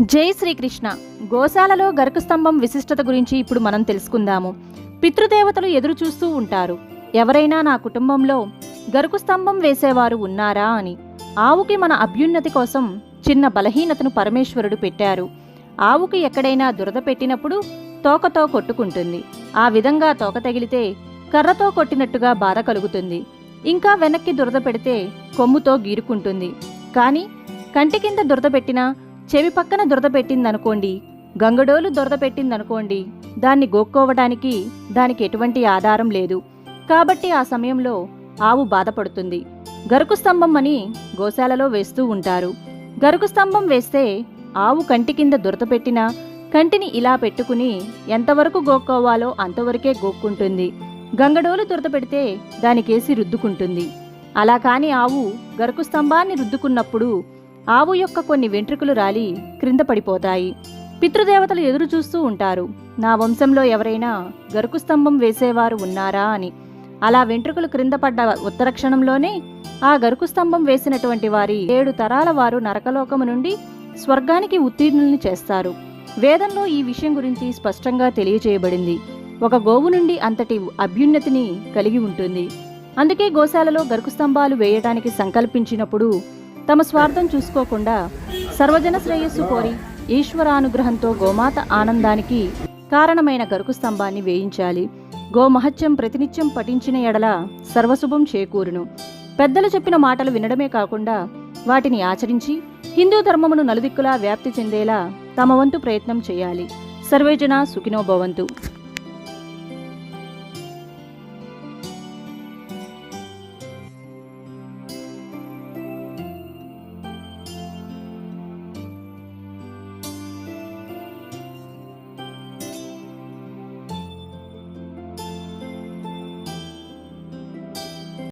జై శ్రీకృష్ణ. గోశాలలో గరుకు స్తంభం విశిష్టత గురించి ఇప్పుడు మనం తెలుసుకుందాము. పితృదేవతలు ఎదురు చూస్తూ ఉంటారు. ఎవరైనా నా కుటుంబంలో గరుకు స్తంభం వేసేవారు ఉన్నారా అని. ఆవుకి మన అభ్యున్నతి కోసం చిన్న బలహీనతను పరమేశ్వరుడు పెట్టారు. ఆవుకి ఎక్కడైనా దురద పెట్టినప్పుడు తోకతో కొట్టుకుంటుంది. ఆ విధంగా తోక తగిలితే కర్రతో కొట్టినట్టుగా బాధ కలుగుతుంది. ఇంకా వెనక్కి దురద పెడితే కొమ్ముతో గీరుకుంటుంది. కానీ కంటి కింద దురద పెట్టినా చెవి పక్కన దురద పెట్టిందనుకోండి గంగడోలు దురద పెట్టిందనుకోండి దాన్ని గోక్కోవడానికి దానికి ఎటువంటి ఆధారం లేదు. కాబట్టి ఆ సమయంలో ఆవు బాధపడుతుంది. గరుకు స్తంభం అని గోశాలలో వేస్తూ ఉంటారు. గరుకు స్తంభం వేస్తే ఆవు కంటి కింద దురద పెట్టినా కంటిని ఇలా పెట్టుకుని ఎంతవరకు గోక్కోవాలో అంతవరకే గోక్కుంటుంది. గంగడోలు దురద పెడితే దానికేసి రుద్దుకుంటుంది. అలా కాని ఆవు గరుకు స్తంభాన్ని రుద్దుకున్నప్పుడు ఆవు యొక్క కొన్ని వెంట్రుకలు రాలి క్రింద పడిపోతాయి. పితృదేవతలు ఎదురు చూస్తూ ఉంటారు. నా వంశంలో ఎవరైనా గరుకు స్తంభం వేసేవారు ఉన్నారా అని. అలా వెంట్రుకలు క్రింద పడ్డ ఉత్తర క్షణంలోనే ఆ గరుకు స్తంభం వేసినటువంటి వారి ఏడు తరాల వారు నరకలోకము నుండి స్వర్గానికి ఉత్తీర్ణుల్ని చేస్తారు. వేదంలో ఈ విషయం గురించి స్పష్టంగా తెలియజేయబడింది. ఒక గోవు నుండి అంతటి అభ్యున్నతిని కలిగి ఉంటుంది. అందుకే గోశాలలో గరుకు స్తంభాలు వేయడానికి సంకల్పించినప్పుడు తమ స్వార్థం చూసుకోకుండా సర్వజన శ్రేయస్సు కోరి ఈశ్వరానుగ్రహంతో గోమాత ఆనందానికి కారణమైన గరుకు స్తంభాన్ని వేయించాలి. గోమహత్యం ప్రతినిత్యం పఠించిన ఎడల సర్వశుభం చేకూరును. పెద్దలు చెప్పిన మాటలు వినడమే కాకుండా వాటిని ఆచరించి హిందూ ధర్మమును నలుదిక్కులా వ్యాప్తి చెందేలా తమ వంతు ప్రయత్నం చేయాలి. సర్వేజన సుఖినోభవంతు